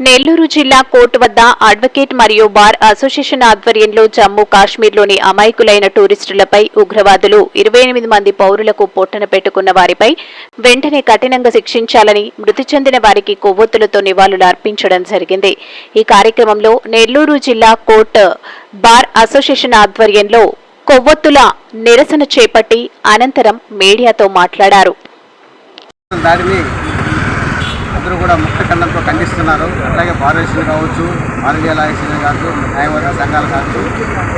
నెల్లూరు జిల్లా కోర్టు వద్ద అడ్వకేట్ మరియు బార్ అసోసియేషన్ ఆధ్వర్యంలో జమ్మూ కాశ్మీర్లోని అమాయకులైన టూరిస్టులపై ఉగ్రవాదులు ఇరవై ఎనిమిది మంది పౌరులకు పొట్టన పెట్టుకున్న వారిపై వెంటనే కఠినంగా శిక్షించాలని మృతి చెందిన వారికి కొవ్వొత్తులతో నివాళులు అర్పించడం జరిగింది. ఈ కార్యక్రమంలో నెల్లూరు జిల్లా కోర్టు బార్ అసోసియేషన్ ఆధ్వర్యంలో కొవ్వొత్తుల నిరసన చేపట్టి అనంతరం మీడియాతో మాట్లాడారు. అందరూ కూడా ముక్త ఖండంతో ఖండిస్తున్నారు. అట్లాగే భారతదేశం కావచ్చు భారతీయ లాయసీలు కావచ్చు న్యాయవాద సంఘాలు కావచ్చు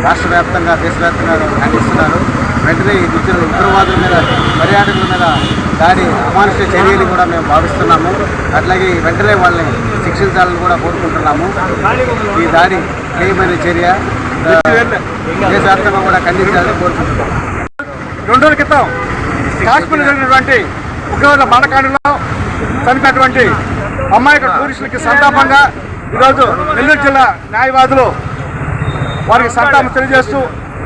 రాష్ట్ర వ్యాప్తంగా దేశవ్యాప్తంగా ఖండిస్తున్నారు. వెంటనే ఈ దుస్తులు ఉగ్రవాదుల మీద పర్యాటకుల మీద దాడి అమానుష చర్యలు కూడా మేము భావిస్తున్నాము. అట్లాగే వెంటనే వాళ్ళని శిక్షించాలని కూడా కోరుకుంటున్నాము. ఈ దాడి హేయమైన చర్య దేశవ్యాప్తంగా కూడా ఖండించాలని కోరుకుంటున్నాము. రెండు రోజుల క్రితం కాశ్మీర్ జరిగినటువంటి ఉగ్రవాద మానకాండలో చనిపోయినటువంటి అమ్మాయి టూరిస్టులకి సంతాపంగా ఈరోజు నెల్లూరు జిల్లా న్యాయవాదులు వారికి సంతాపం తెలియజేస్తూ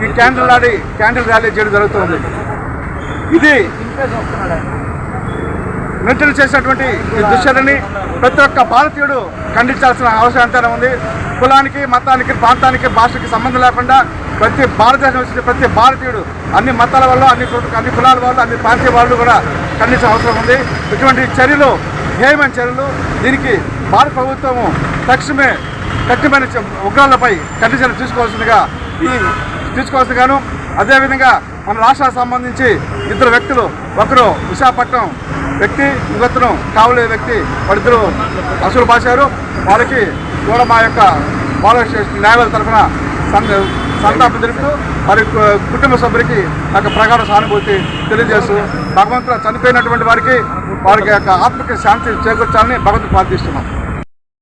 ఈ క్యాండిల్ ర్యాలీ క్యాండిల్ ర్యాలీ చేయడం జరుగుతుంది. ఇది నింటలు చేసినటువంటి ఈ దుశ్చర్యని ప్రతి ఒక్క భారతీయుడు ఖండించాల్సిన అవసరం ఎంతైనా ఉంది. కులానికి మతానికి ప్రాంతానికి భాషకి సంబంధం లేకుండా ప్రతి భారతదేశం వచ్చిన ప్రతి భారతీయుడు అన్ని మతాల వల్ల అన్ని అన్ని కులాల వల్ల అన్ని ప్రాంతీయ వాళ్ళు కూడా ఖండించిన అవసరం ఉంది. ఇటువంటి చర్యలు హేయమైన చర్యలు దీనికి భారత ప్రభుత్వము తక్షణమే కఠినమైన ఉగ్రాలపై కఠిన చర్యలు తీసుకోవాల్సిందిగా ఈ తీసుకోవాల్సిందిగాను అదేవిధంగా మన రాష్ట్రానికి సంబంధించి ఇద్దరు వ్యక్తులు ఒకరు విశాఖపట్నం వ్యక్తి ఇంకొకరు కావలే వ్యక్తి వాళ్ళిద్దరు అసలు పాశారు వాళ్ళకి కూడా మా యొక్క వాళ్ళ న్యాయవాద తరఫున సంతాపం తెలుపుతూ వారి కుటుంబ సభ్యులకి నాకు ప్రగాఢ సానుభూతి తెలియజేస్తూ భగవంతుడు చనిపోయినటువంటి వారికి వారికి యొక్క ఆత్మకి శాంతి చేకూర్చాలని భగవంతుడు ప్రార్థిస్తున్నాం.